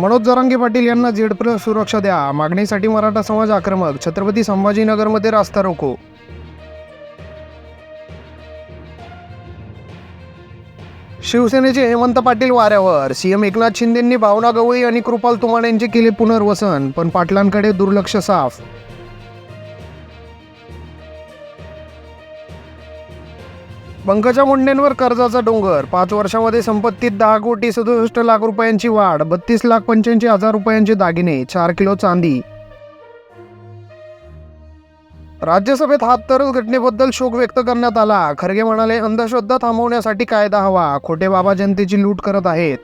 मनोज जरांगे पाटील यांना जेडप्र सुरक्षा द्या. मागणीसाठी मराठा समाज आक्रमक. छत्रपती संभाजीनगरमध्ये रास्ता रोको. शिवसेनेचे हेमंत पाटील वाऱ्यावर. सीएम एकनाथ शिंदेंनी भावना गवई आणि कृपाल तुमाण यांचे केले पुनर्वसन पण पाटलांकडे दुर्लक्ष साफ पंकजा मुंडेंवर कर्जाचा डोंगर. पाच वर्षामध्ये संपत्तीत दहा कोटी सदुसष्ट लाख रुपयांची वाढ बत्तीस लाख पंच्याऐंशी हजार रुपयांचे दागिने चार किलो चांदी. राज्यसभेत हाततरस घटनेबद्दल शोक व्यक्त करण्यात आला. खरगे म्हणाले अंधश्रद्धा थांबवण्यासाठी कायदा हवा. खोटे बाबा जनतेची लूट करत आहेत.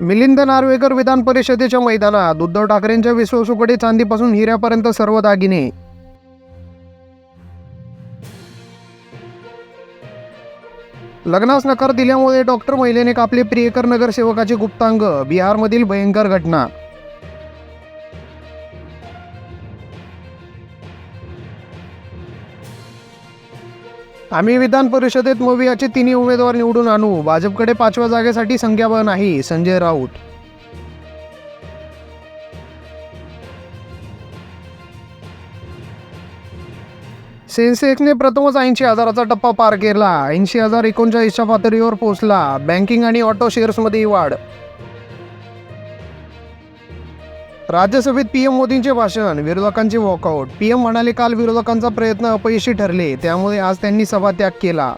मिलिंद नार्वेकर विधान परिषदेच्या मैदानात उद्धव ठाकरेंच्या विश्वसुकडे चांदीपासून हिऱ्यापर्यंत सर्व दागिने. लग्नास नकार दिल्यामुळे डॉक्टर महिलेने कापले प्रियकर नगरसेवकाचे गुप्तांग बिहारमधील भयंकर घटना. आम्ही विधान परिषदेत मोवियाचे तिन्ही उमेदवार निवडून आणू. भाजपकडे पाचव्या जागेसाठी संख्याबळ नाही संजय राऊत. सेन्सेक्सने प्रथमच ऐंशी हजाराचा टप्पा पार केला. ऐंशी हजार एकोणचाळीसच्या पातळीवर पोहोचला. बँकिंग आणि ऑटो शेअर्समध्येही वाढ. राज्यसभेत पीएम मोदींचे भाषण विरोधकांचे वॉकआउट पीएम म्हणाले काल विरोधकांचा प्रयत्न अपयशी ठरले. त्यामुळे आज त्यांनी सभात्याग केला.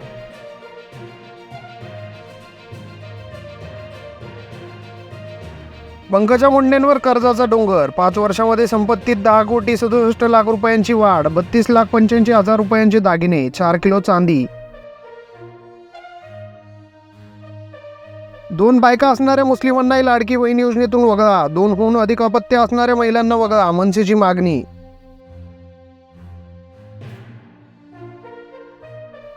पंकजा मुंडेंवर कर्जाचा डोंगर. पाच वर्षामध्ये संपत्तीत दहा कोटी सदुसष्ट लाख रुपयांची वाढ बत्तीस लाख पंच्याऐंशी हजार रुपयांचे दागिने चार किलो चांदी. दोन बायका असणाऱ्या मुस्लिमांनाही लाडकी बहीण योजनेतून वगळा. दोनहून अधिक अपत्य असणाऱ्या महिलांना वगळा मनसेची मागणी.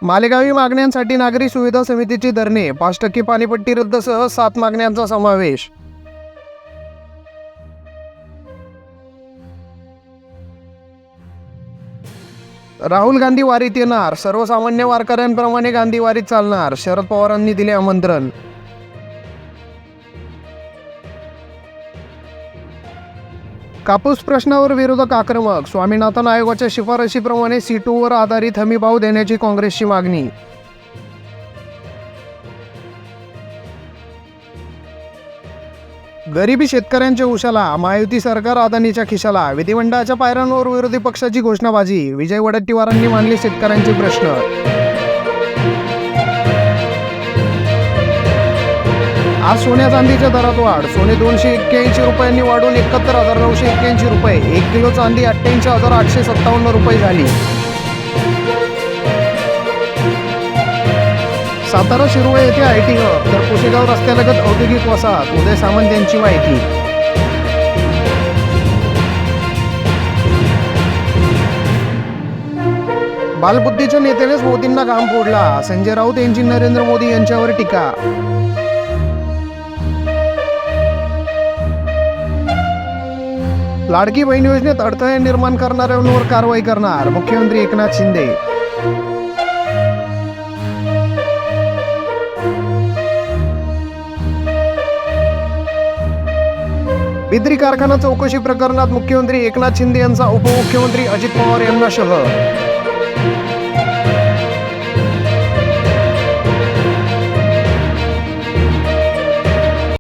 मालेगावी मागण्यांसाठी नागरी सुविधा समितीची धरणे. पाच टक्के पाणीपट्टी रद्दसह सात मागण्यांचा समावेश. राहुल गांधी वारीत येणार. सर्वसामान्य वारकऱ्यांप्रमाणे गांधी वारीत चालणार. शरद पवारांनी दिले आमंत्रण. कापूस प्रश्नावर विरोधक आक्रमक. स्वामीनाथन आयोगाच्या शिफारशीप्रमाणे सी टूवर आधारित हमीभाव देण्याची काँग्रेसची मागणी. गरिबी शेतकऱ्यांच्या उशाला महायुती सरकार अदानीच्या खिशाला विधिमंडळाच्या पायऱ्यांवर विरोधी पक्षाची घोषणाबाजी विजय वडट्टीवारांनी मानले शेतकऱ्यांचे प्रश्न. आज सोन्या चांदीच्या दरात वाढ सोने दोनशे एक्क्याऐंशी रुपयांनी वाढून एकाहत्तर हजार नऊशे एक्क्याऐंशी रुपये एक किलो चांदी अठ्ठ्याऐंशी हजार आठशे सत्तावन्न रुपये झाली. सातारा शिरोळे येथे आय टी हब तर कुशेगाव रस्त्यालगत औद्योगिक वसाहत उदय सामंत यांची माहिती. बालबुद्धीच्या नेत्यानेच मोदींना घाम फोडला. संजय राऊत यांची नरेंद्र मोदी यांच्यावर टीका. लाडकी बहीण योजनेत अडथळे निर्माण करणाऱ्यांवर कारवाई करणार मुख्यमंत्री एकनाथ शिंदे. बिद्री कारखाना चौकशी प्रकरणात मुख्यमंत्री एकनाथ शिंदे यांचा उपमुख्यमंत्री अजित पवार यांना शह